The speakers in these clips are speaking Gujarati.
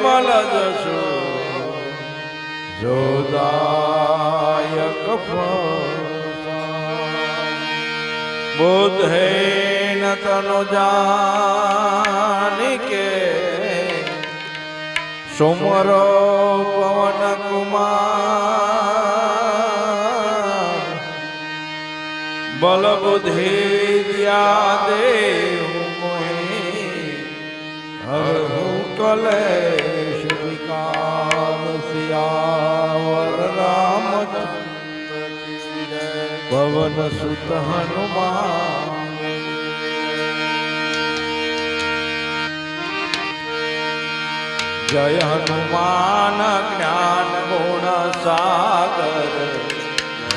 વિમલ જશો જોદાયક બુદ્ધેન તનુ જાનિકે સુમરો પવન કુમાર બલ બુદ્ધિ વિદ્યા દેવ મોહી હર હું કલેશ પવન સુત હનુમાન. જય હનુમાન જ્ઞાન ગુણ સાગર.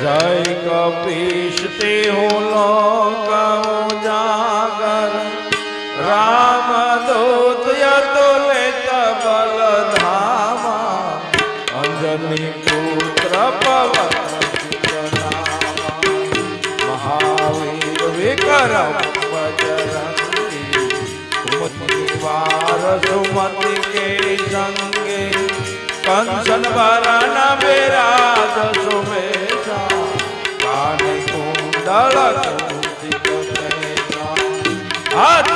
જય કપીશ તે હું લોક જાગર રામ દૂત વરણ વિરાજ સુમેશા કાને કુંડળ કુંતિત કેશા. હાથ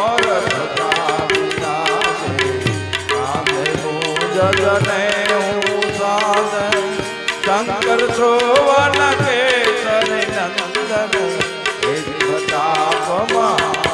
ઓર ધજા વિરાજે કાંધે મુજ જને હું સાધે શંકર સોવન કેસરી નંદન એક પ્રતાપ જવાન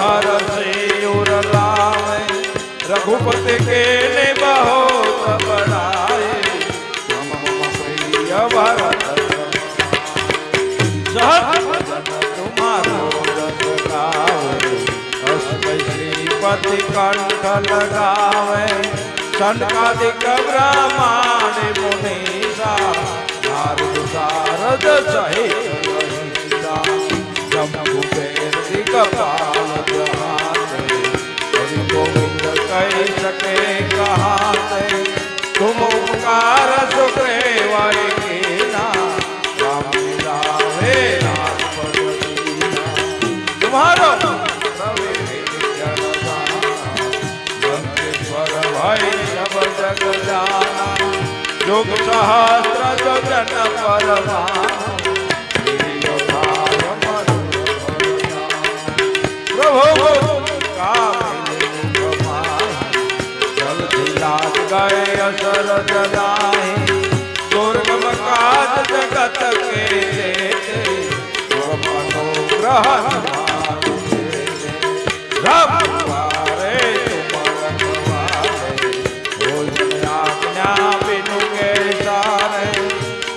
हर से लावे रघुपति के ने बहुत बढ़ाए नम प्रिय भरत। श्रीपति कंठ लगावे। शनकादिक ब्राह्मण मुनीषा नारद सारद सहित जम्बु कपाल सब जग जाना युग सहस्त्र जो जन परमा प्रभु जल्दी लाग गए असर जलाए दुर्गम काज जगत के देते तुम अनुग्रह हमारे देते। रब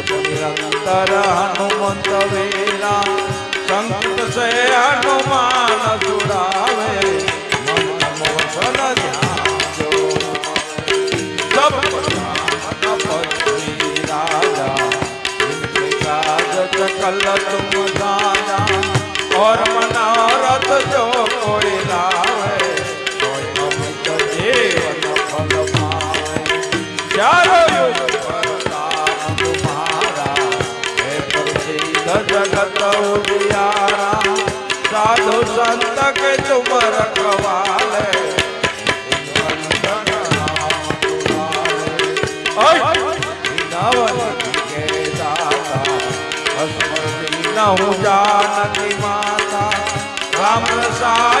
जपत निरंतर हनुमंत वीरा संकट से हनुमान छुड़ावे मन मोसन ध्यान जो सब तपस्वी राजा इनके काज सकल तुम जाना और मनोरथ जो મારો દિયારા સાધુ સંત કે તુમ રખવાલે હું જાનકી માતા. રામ સાય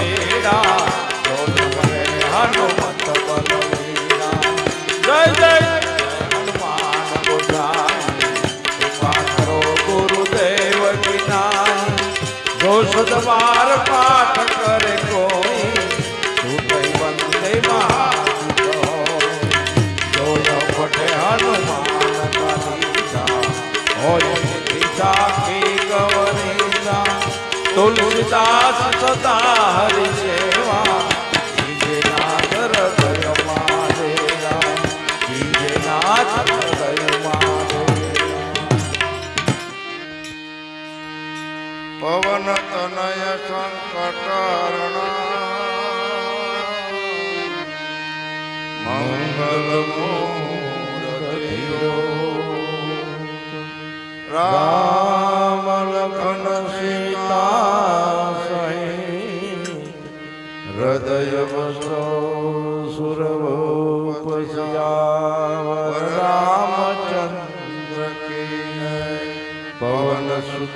તુલસીદાસ સદા હરિ સેવા. વિજયનાથ હૃદય મારે રામ વિજયનાથ હૃદય મારે પવન તનય સંકટરણ મંગલ મોરતિયો રામ હૃદય વસો સુરભૂપસ્યાવર રામચંદ્ર કી જય. પવન સુત